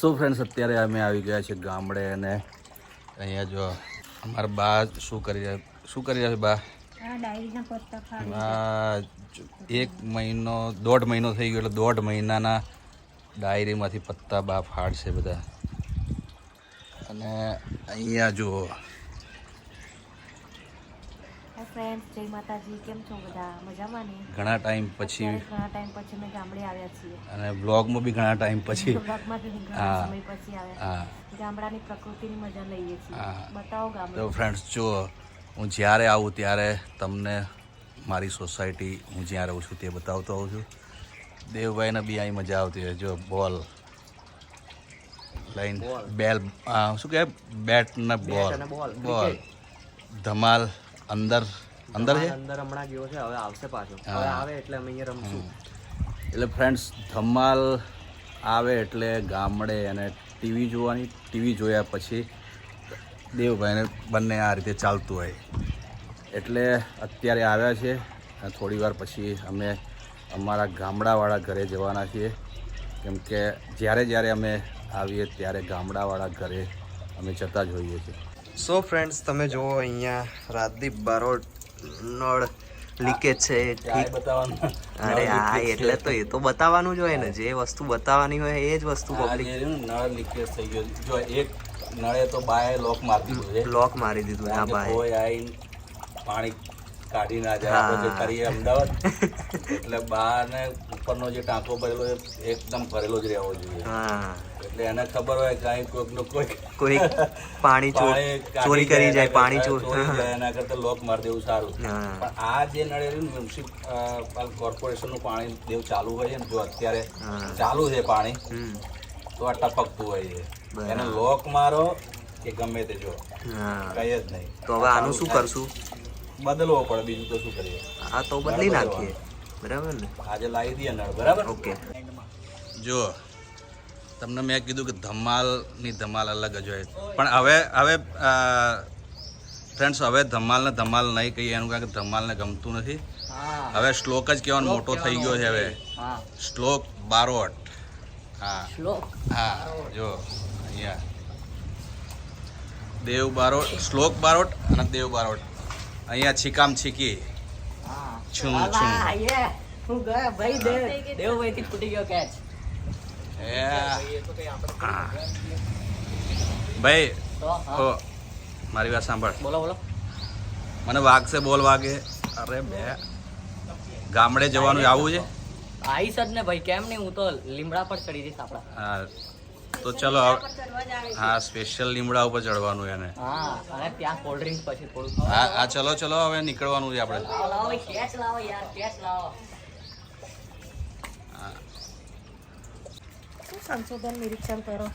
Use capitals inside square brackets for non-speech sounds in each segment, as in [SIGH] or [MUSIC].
So friends અત્યારે અમે આવી ગયા છે ગામડે અને અહીંયા જો અમારા બા શું કરી રહ્યા શું કરી રહ્યા બા? એક મહિનો દોઢ મહિનો થઈ ગયો એટલે દોઢ મહિનાના ડાયરીમાંથી પત્તા બા ફાડશે બધા. અને અહીંયા જુઓ ફ્રેન્ડ જય માતાજી કેમ છો બધા? મજામાં ને? ઘણા ટાઈમ પછી ઘણા ટાઈમ પછી મેં ગામડે આવ્યા છીએ. અને બ્લોગમાં બી ઘણા ટાઈમ પછી બ્લોગમાં ઘણા હા. સમય પછી આવ્યા. હા. ગામડાની પ્રકૃતિની મજા લઈએ છીએ. હા. બતાવો ગામડે. તો ફ્રેન્ડ્સ જો હું જ્યારે આવું ત્યારે તમને મારી સોસાયટી હું જ્યાં રહું છું તે બતાવતો હોઉં છું. દેવભાઈને બી અહીં મજા આવતી હોય. જો બોલ. Line bail. આ, શું કહેવાય? બેટ ને બોલ. બોલ. ધમાલ અંદર અંદર છે? અંદર હમણાં ગયો છે હવે આવશે પાછો. હવે આવે એટલે અમે અહીંયા રમશું. એટલે ફ્રેન્ડ્સ ધમાલ આવે એટલે ગામડે અને ટીવી જોવાની ટીવી જોયા પછી દેવભાઈને બંને આ રીતે ચાલતું હોય. એટલે અત્યારે આવ્યા છે અને થોડી વાર પછી અમે અમારા ગામડાવાળા ઘરે જવાના છીએ. કેમ કે જ્યારે જ્યારે અમે આવીએ ત્યારે ગામડાવાળા ઘરે અમે જતા જ હોઈએ છીએ. સો ફ્રેન્ડ્સ તમે જુઓ અહીંયા રાજદીપ બારોટ નળ લીકેજ છે ઠીક. બતાવવાનું. અરે હા એટલે તો એ તો બતાવવાનું જ હોય ને જે વસ્તુ બતાવવાની હોય એ જ વસ્તુ પબ્લિક નળ લીકેજ થઈ ગયો. જો એક નળે તો બાય લોક મારી દીધું છે. બ્લોક મારી દીધું ના બાય પાણી કાઢી ના જાય. આપણે જે કરીએ અમદાવાદ એટલે બહારને ઉપરનો જે ટાંકો ભરેલો એ એકદમ ભરેલો જ રહેવો જોઈએ. એટલે એને ખબર હોય કઈ કોઈકનો કોઈ કોઈ [LAUGHS] પાણી ચોર કરી જાય પાણી ચોરી જાય એના કરતા લોક મારી દેવું સારું. પણ આ જે નળે મ્યુનિસિપલ કોર્પોરેશનનું પાણી દેવું ચાલુ હોય છે ને જો અત્યારે ચાલુ છે પાણી તો આ ટપકતું હોય છે. એને લોક મારો કે ગમે તે જો. કઈ જ નહીં. તો હવે આનું શું કરશું? બદલવો પડે બીજું તો શું કરીએ? આ તો બદલી નાખીએ. બરાબર ને? આજે લાવી દઈએ નળ બરાબર? ઓકે. જો તમને મેં કીધું કે ધમાલની ધમાલ અલગ જ હોય. પણ હવે હવે ફ્રેન્ડ્સ હવે ધમાલ ને ધમાલ નહીં કહીએ એનું કારણ કે ધમાલને ગમતું નથી. હવે શ્લોક જ કહેવાનો મોટો થઈ ગયો છે હવે. શ્લોક બારોટ. હા. હા જો અહીંયા. દેવ બારોટ શ્લોક બારોટ અને દેવ બારોટ. અહીંયા છીકામ છીકી. છું છું હા. ભાઈ ઓ મારી વાત સાંભળ. બોલો બોલો. મને વાગશે બોલ વાગે. અરે બે. ગામડે જવાનું આવું છે? આઈસ જ ને ભાઈ કેમ નહીં? હું તો લીમડા પર ચડી જઈશ આપડા હા. તો ચલો હા સ્પેશિયલ લીમડા ઉપર ચડવાનું એને. હા અને ત્યાં કોલ્ડ ડ્રિંક પછી થોડું હા હા ચલો ચલો હવે નીકળવાનું છે આપણે. લાવો લાવો કેચ લાવો યાર કેચ લાવો. સંશોધન નિરીક્ષણ કરો?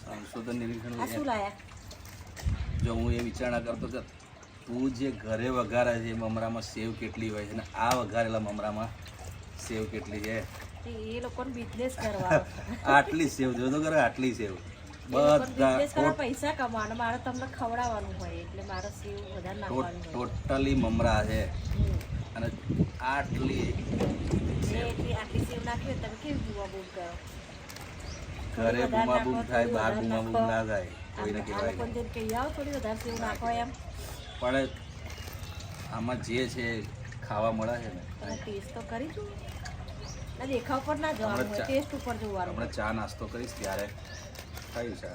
સંશોધન નિરીક્ષણ શું લાયા? જો હું એ વિચારણા કરતો કે તું જે ઘરે વઘારે છે એ મમરામાં સેવ કેટલી હોય છે અને આ વઘારેલા મમરામાં સેવ કેટલી છે? એ લોકોને બિઝનેસ કરવાનો આટલી સેવ જોતો કરે આટલી સેવ. બધા બધા બિઝનેસ કરવા પૈસા કમાવાનો મારે તમને ખવડાવવાનું હોય એટલે મારે સેવ વધારે નાખવાનું ટોટલી મમરા છે. અને આટલી એટલી આટલી સેવ નાખી તમે કેવી બુવા બૂમ કરો? ઘરે બુમા બૂમાબૂમ થાય બહાર બુમા બૂમાબૂમ ના થાય કોઈને કહેવાય લોકોને કહી આવો થોડી વધારે સેવ નાખો એમ? પણ આમાં જે છે ખાવા મળે છે ને. ટેસ્ટ તો કરી ના દેખાવ પર ના જવાનું હમણાં ચા- ટેસ્ટ ઉપર જોવાનું હમણાં ચા નાસ્તો કરીશ ત્યારે થયું છે.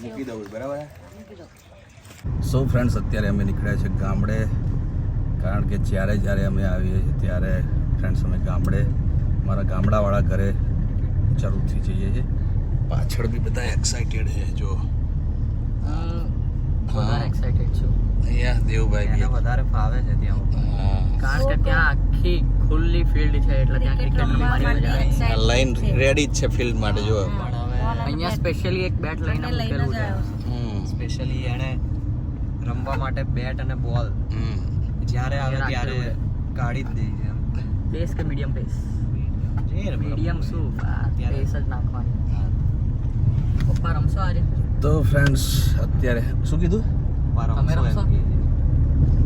મૂકી દઉં બરાબર સો ફ્રેન્ડ્સ અત્યારે અમે નીકળ્યા છે ગામડે. કારણ કે જ્યારે જ્યારે અમે આવીએ છીએ ત્યારે ફ્રેન્ડ્સ અમે ગામડે મારા ગામડાવાળા ઘરે જરૂરથી જઈએ છીએ. પાછળ બી બધા એક્સાઇટેડ છે જો હું વધારે એક્સાઇટેડ છું અહીંયા દેવભાઈ એને બી. વધારે ફાવે છે ત્યાં કારણ કે ત્યાં આખી ખુલ્લી ફિલ્ડ છે એટલે ત્યાં ક્રિકેટ મારી મજા આવે. લાઈન રેડી જ છે ફિલ્ડ માટે જો. અહીંયા સ્પેશિયલી એક બેટ લઈને મૂકેલું છે. સ્પેશિયલી એને રમવા માટે બેટ અને બોલ હમ. જ્યારે આવે ત્યારે કાઢી જ દે છે પેસ કે મીડિયમ પેસ જે મીડિયમ શું? પેસ જ નાખવાની. પપ્પા રમશો આજે? તો ફ્રેન્ડ્સ અત્યારે શું કીધું? તમે રમશો.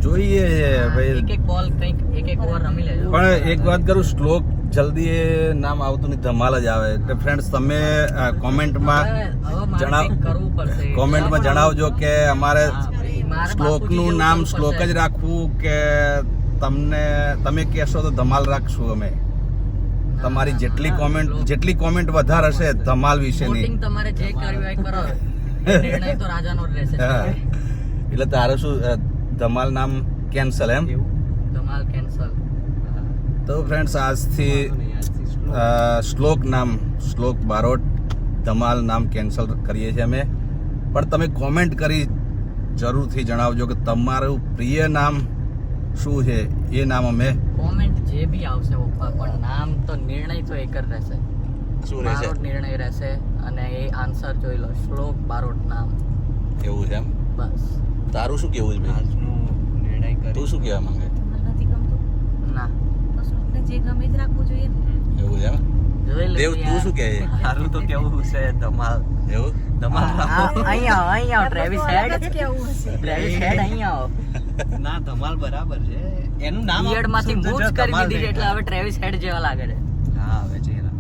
જોઈએ છે ભાઈ. એક એક બોલ કંઈક એક એક ઓવર રમી લેજો. પણ એક વાત કરું શ્લોક જલ્દી એ નામ આવતું નહીં ધમાલ જ આવે. એટલે ફ્રેન્ડ્સ તમે કોમેન્ટમાં જણાવ કરવું પડશે. કોમેન્ટમાં જણાવજો કે અમારે શ્લોકનું નામ શ્લોક જ રાખવું કે તમને તમે કહેશો તો ધમાલ રાખશું અમે. તમારી જેટલી કોમેન્ટ જેટલી કોમેન્ટ વધારે હશે ધમાલ વિશેની. તમારે જે કર્યું એ કરો. [LAUGHS] નિર્ણય તો રાજાનો રહેશે એટલે તારે શું ધમાલ નામ કેન્સલ એમ? ધમાલ કેન્સલ તો ફ્રેન્ડ્સ આજથી શ્લોક. નામ શ્લોક બારોટ ધમાલ નામ કેન્સલ કરીએ છીએ અમે. પણ તમે કોમેન્ટ કરી જરૂરથી જણાવજો કે તમારું પ્રિય નામ શું છે? એ નામ અમે કોમેન્ટ જે બી આવશે પપ્પા પણ નામ તો નિર્ણય તો એક જ રહેશે. શું રહેશે? નિર્ણય રહેશે અને એ આન્સર જોઈ લો શ્લોક બારોટ નામ. એવું છે એમ? બસ. તારું શું કેવું છે ભાઈ તું શું કહેવા માંગે? નથી ગમતું. ના. તો શ્લોકને જે ગમે જ રાખવું જોઈએ. એવું છે દેવ તું શું કહે? છે સારું તો કેવું છે ધમાલ. એવું? ધમાલ અહીંયા અહીંયા ટ્રેવિસ હેડ કેવું હશે. ટ્રેવિસ હેડ અહીંયા ના ધમાલ બરાબર છે. એનું નામ બીએડમાંથી મૂવ કરી દીધી એટલે હવે ટ્રેવિસ હેડ જેવા લાગે છે. હા હવે ચહેરા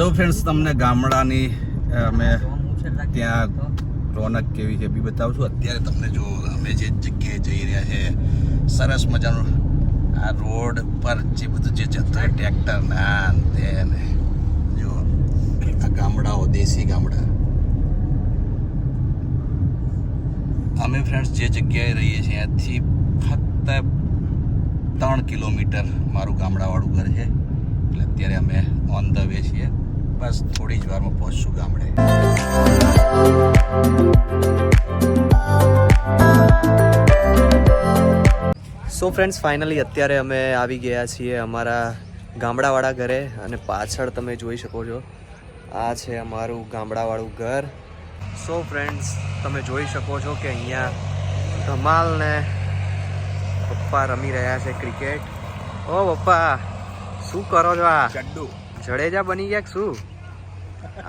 તો ફ્રેન્ડ્સ તમને ગામડાની અમે ત્યાં રોનક કેવી છે બી બતાવશું અત્યારે તમને જો અમે જે જગ્યાએ જઈ રહ્યા છે, સરસ મજાનું આ રોડ પર જે બધું જે જતું હોય ટ્રેક્ટર, ના તેને જો, આ ગામડાઓ, દેશી ગામડા. અમે ફ્રેન્ડ્સ જે જગ્યાએ રહીએ છીએ, ત્યાંથી ફક્ત ત્રણ કિલોમીટર મારું ગામડાવાળું ઘર છે. એટલે અત્યારે અમે ઓન ધ વે છીએ. બસ થોડી જ વારમાં પહોંચશું ગામડે. સો ફ્રેન્ડ્સ ફાઇનલી અત્યારે અમે આવી ગયા છીએ અમારા ગામડાવાળા ઘરે અને પાછળ તમે જોઈ શકો છો. આ છે અમારું ગામડાવાળું ઘર. સો ફ્રેન્ડ્સ તમે જોઈ શકો છો કે અહીંયા ધમાલ ને પપ્પા રમી રહ્યા છે ક્રિકેટ. ઓ પપ્પા શું કરો છો આ? ચડ્ડુ. જડેજા બની ગયા શું?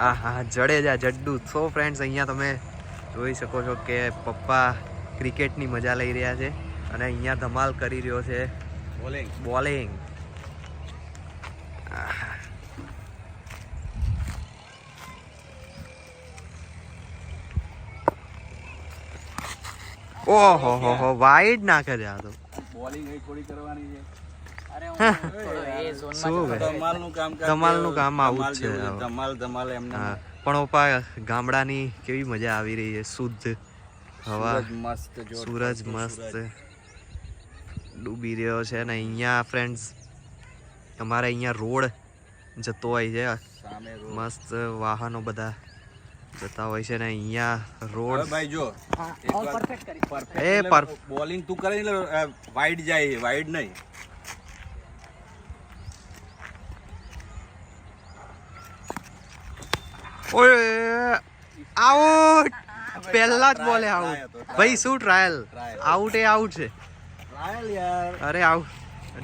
આ હા જડેજા જડ્ડુ. સો ફ્રેન્ડ્સ અહીંયા તમે જોઈ શકો છો કે પપ્પા ક્રિકેટની મજા લઈ રહ્યા છે અને અહીંયા ધમાલ કરી રહ્યો છે. બોલિંગ બોલિંગ ઓહો હો હો વાઈડ નાખે છે આ તો. બોલિંગ એ થોડી કરવાની છે. [LAUGHS] ધમાલનું કામ આવું જ છે. ધમાલ ધમાલ એમને પણ ઓપા ગામડાની કેવી મજા આવી રહી છે? શુદ્ધ હવા સૂરજ મસ્ત સૂરજ મસ્ત. ડૂબી રહ્યો છે ને અહીંયા ફ્રેન્ડ્સ અમારે અહીંયા રોડ જતો હોય છે. મસ્ત વાહનો બધા જતા હોય છે ને અહીંયા રોડ. ભાઈ જો એ બોલિંગ તું કરે વાઈડ જાય વાઈડ નહીં. ઓય આઉટ પહેલા જ બોલે આઉટ ભાઈ શું ટ્રાયલ આઉટ એ આઉટ છે. ટ્રાયલ યાર. અરે આઉટ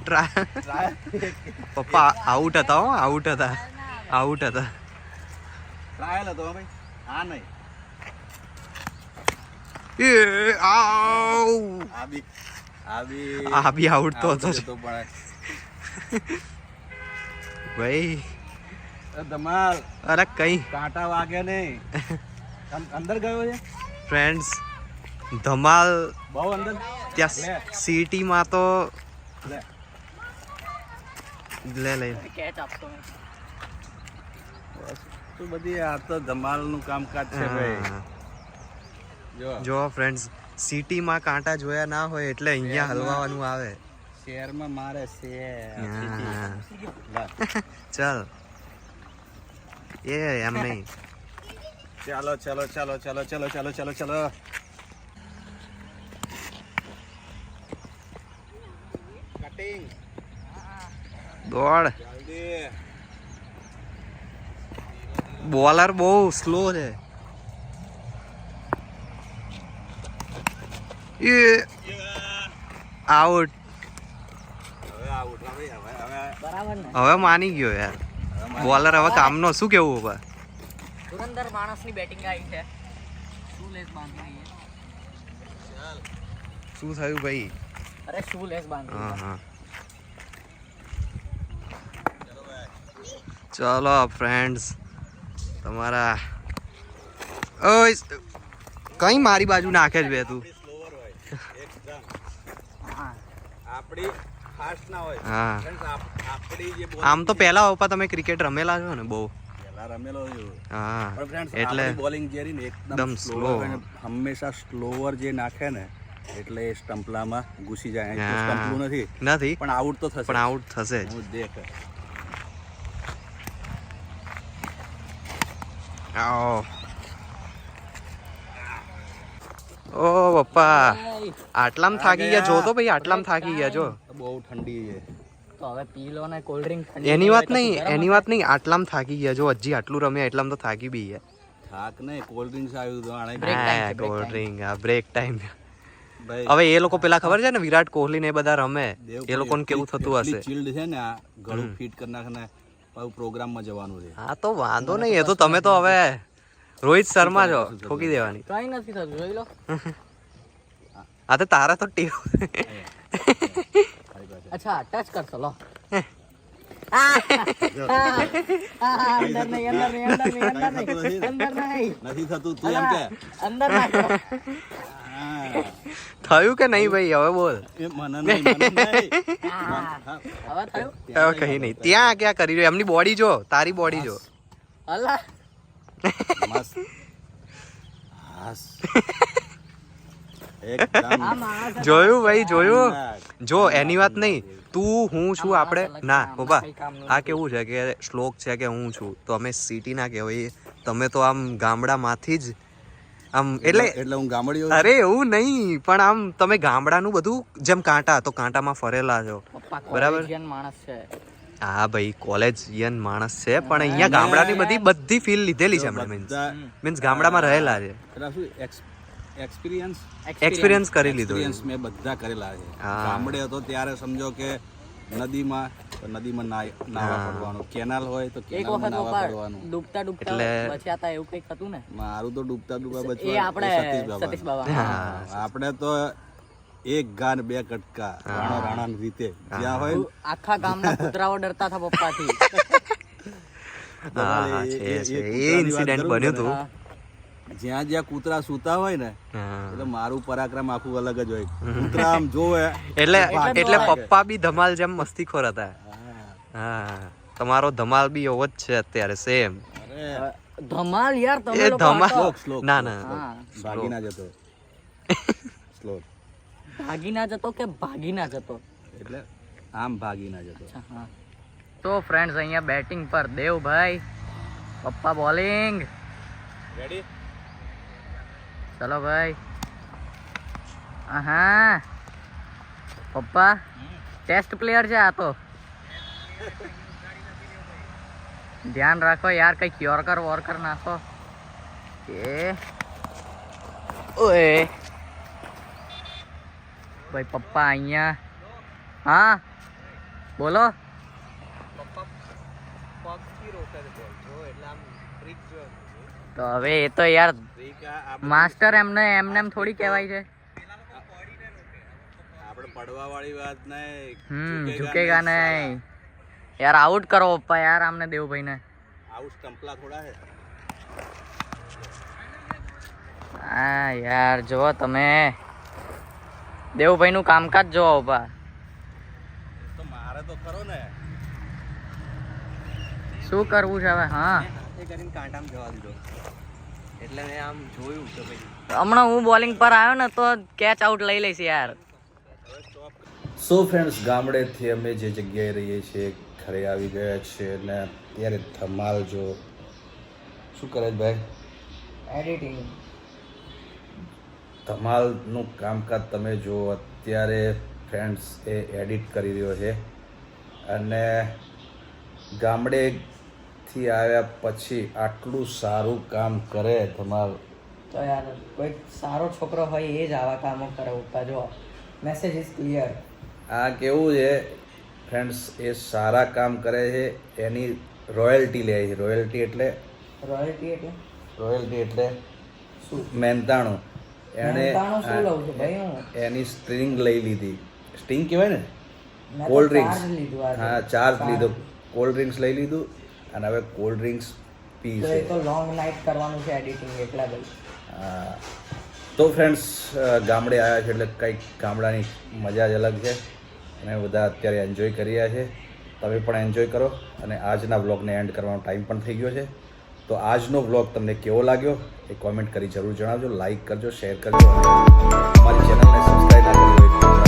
ટ્રાયલ પપ્પા આઉટ હતા હો આઉટ હતા. આઉટ હતા. ટ્રાયલ હતો ભાઈ. હા નહીં. એ આઉ આ બી આ બી. આ બી out તો હતો ભાઈ ધમાલ. અરે કઈ. કાંટા વાગ્યા નહીં. અંદર ગયો છે? ફ્રેન્ડ્સ ધમાલ બહુ અંદર? ત્યાં. સિટીમાં તો લે લે. કેચ આપતો તો. બધી આ તો ધમાલનું કામકાજ છે ભાઈ. જો. જો ફ્રેન્ડ્સ સિટીમાં કાંટા જોયા ના હોય એટલે અહીંયા હલવાનું આવે. શહેરમાં મારે છે. [LAUGHS] ચલ ચાલ. એ એમ નહીં ચાલો ચાલો ચાલો ચાલો ચાલો ચાલો ચાલો ચાલો. કટિંગ દોડ. બોલર બહુ સ્લો છે. એ. આઉટ હવે માની ગયો યાર. બોલર હવે કામનો શું કેવું હવે ધુરંધર માણસની બેટિંગ આવી છે. શું લેસ બાંધી છે? શું થયું ભાઈ? અરે શું લેસ બાંધી હા હા. ચલો ફ્રેન્ડ્સ તમારા ઓય કઈ મારી બાજુ નાખે છે બે તું? સ્લોવર હોય આપણી ફાસ્ટ ના હોય. હા. આપણી જે આમ તો પહેલા પપ્પા તમે ક્રિકેટ રમેલા છો ને બહુ. પહેલા રમેલો છું. હા પણ એટલે આપણી bowling ને એકદમ એકદમ સ્લો હંમેશા સ્લોવર જે નાખે ને એટલે સ્ટમ્પલામાં ઘૂસી જાય. અહીં તો હા. સ્ટમ્પલું નથી. નથી. પણ આઉટ તો થશે. પણ આઉટ થશે જ. દેખ. આવો. ઓ પપ્પા. આટલામ થાકી ગયા. જો તો ભાઈ આટલામ થાકી ગયા જો. બહુ ઠંડી છે. તો હવે પી લો ને કોલ્ડ ડ્રિંક એની વાત નહીં એની વાત નહીં આટલામ થાકી ગયા. જો હજી આટલું રમ્યા એટલામ તો થાકી બી ગયા. થાક નહીં કોલ્ડ ડ્રિંક્સ આવ્યું તો આણે હા કોલ્ડ ડ્રિંક આ બ્રેક ટાઈમ હવે એ લોકો પેલા ખબર છે ને વિરાટ કોહલી ને એ બધા રમે. એ એ લોકોને કેવું થતું હશે? ચિલ્ડ છે ને આ ગળું ફિટ કરી નાખને ને પાછું પ્રોગ્રામમાં જવાનું છે. હા તો વાંધો નહીં એ તો તમે તો હવે રોહિત શર્મા છો ઠોકી દેવાની. કઈ નથી થતું જોઈ લો. [LAUGHS] આ તો તારા તો ટીવ [LAUGHS] અચ્છા ટચ કરશો લો. [LAUGHS] થયું કે નહીં ભાઈ? હવે બોલ. [LAUGHS] હવે કઈ નહીં. ત્યાં ક્યાં કરી રહ્યો? એમની બોડી જો તારી બોડી જો. અલા મસ્ત. હાસ. [LAUGHS] જોયું ભાઈ જોયું? જો એની વાત નહીં. તું હું છું આપણે ના બાબા આ કેવું છે કે શ્લોક છે કે હું છું? તો અમે સિટી ના કહેવાય. તમે તો આમ ગામડામાંથી જ આમ એટલે એટલે હું ગામડીઓ અરે એવું નહીં પણ આમ તમે ગામડાનું બધું જેમ કાંટા તો કાંટામાં ફરેલા છો. બરાબર. માણસ છે. હા ભાઈ કોલેજિયન માણસ છે પણ અહીંયા ગામડાની બધી બધી ફીલ લીધેલી છે હમણાં મીન્સ મીન્સ ગામડામાં રહેલા છે. એક્સપિરિયન્સ એક્સપિરિયન્સ કરી લીધો એક્સપિરિયન્સ મેં બધા કરેલા છે. ગામડે હતો ત્યારે સમજો કે નદીમાં તો નદીમાં નાવા પડવાનું. કેનાલ હોય તો એક કેનાલમાં નાવા પડવાનું. ડૂબતા ડૂબતા બચ્યા એવું કંઈક હતું ને? મારું તો ડૂબતા ડૂબતા એ બચવા આપણે સતીશ બાબા. આપણે તો એક ગાન બે કટકા રાણા રાણા રીતે. જ્યાં હોય ને, આખા ગામના કૂતરાઓ ડરતા હતા પપ્પાથી. [LAUGHS] હા છે એ- છે. એ એ ઇન્સિડન્ટ બન્યું હતું. જ્યાં જ્યાં કૂતરા સૂતા હોય ને એટલે મારું પરાક્રમ આખું અલગ જ હોય. કૂતરા આમ જોવે એટલે એટલે પપ્પા બી ધમાલ જેમ મસ્તીખોર હતા. હા, હા. તમારો ધમાલ બી એવો જ છે અત્યારે સેમ ધમાલ યાર તમે એ લોકો ધમાલ શ્લોક શ્લોક ના ના. ભાગી ના જતો. શ્લોક ભાગી ના જતો કે ભાગી ના જતો? એટલે આમ ભાગી ના જતો. હા. તો ફ્રેન્ડ્સ અહીંયા બેટિંગ પર. દેવભાઈ પપ્પા બોલિંગ રેડી ચલો ભાઈ. હા પપ્પા ટેસ્ટ પ્લેયર છે આ તો. ધ્યાન રાખો યાર, કઈ યોર્કર વોર્કર નાખો. એ. ઓએ ભાઈ, પપ્પા અહીંયા. હા. બોલો. તો હવે એ તો યાર માસ્ટર એમને એમને એમ થોડી કહેવાય છે. આપણે પડવા વાળી વાત નહીં. હમ ઝુકેગા નહીં યાર આઉટ કરો પપ્પા યાર આમને દેવભાઈ ને આઉટ કંપલા થોડા હે હા યાર જુઓ તમે. દેવભાઈ નું કામકાજ જોવો પપ્પા તો મારે તો ખરો ને. શું કરવું છે હવે? હા. એ કરીને કાંટામાં જવા દીધો. એટલે મેં આમ જોયું કે ભાઈ હમણાં હું બોલિંગ પર આવ્યો ને તો કેચ આઉટ લઈ લઈશ યાર. સો ફ્રેન્ડ્સ ગામડેથી અમે જે જગ્યાએ રહીએ છીએ ઘરે આવી ગયા છે અને અત્યારે ધમાલ જો. શું કરે છે ભાઈ? એડિટિંગ ધમાલનું કામકાજ તમે જુઓ અત્યારે ફ્રેન્ડ્સ એ એડિટ કરી રહ્યો છે. અને ગામડેથી આવ્યા પછી આટલું સારું કામ કરે તમારું તો યાર કોઈ સારો છોકરો હોય એ જ આવા કામો કરે ઉતા જો. મેસેજ ઇઝ ક્લિયર આ કેવું છે? ફ્રેન્ડ્સ એ સારા કામ કરે છે એની રોયલ્ટી લે છે. રોયલ્ટી એટલે રોયલ્ટી એટલે? રોયલ્ટી એટલે શું? મહેનતાણું. એણે? એની સ્ટ્રિંગ લઈ લીધી. સ્ટિંગ કહેવાય ને? Cold drinks. હા ચાર્જ. લીધો. કોલ્ડ ડ્રિંક્સ લઈ લીધું. અને હવે કોલ્ડ ડ્રિંક્સ પી છે. તો લોંગ નાઇટ કરવાનું છે એડિટિંગ એટલા હા. તો ફ્રેન્ડ્સ ગામડે આવ્યા છે એટલે કંઈક ગામડાની મજા જ અલગ છે. અને બધા અત્યારે એન્જોય કરી રહ્યા છે. તમે પણ એન્જોય કરો અને આજના વ્લોગને એન્ડ કરવાનો ટાઈમ પણ થઈ ગયો છે. તો આજનો વ્લોગ તમને કેવો લાગ્યો એ કોમેન્ટ કરી જરૂર જણાવજો. લાઇક કરજો શેર કરજો અને અમારી ચેનલને સબસ્ક્રાઈબ કરજો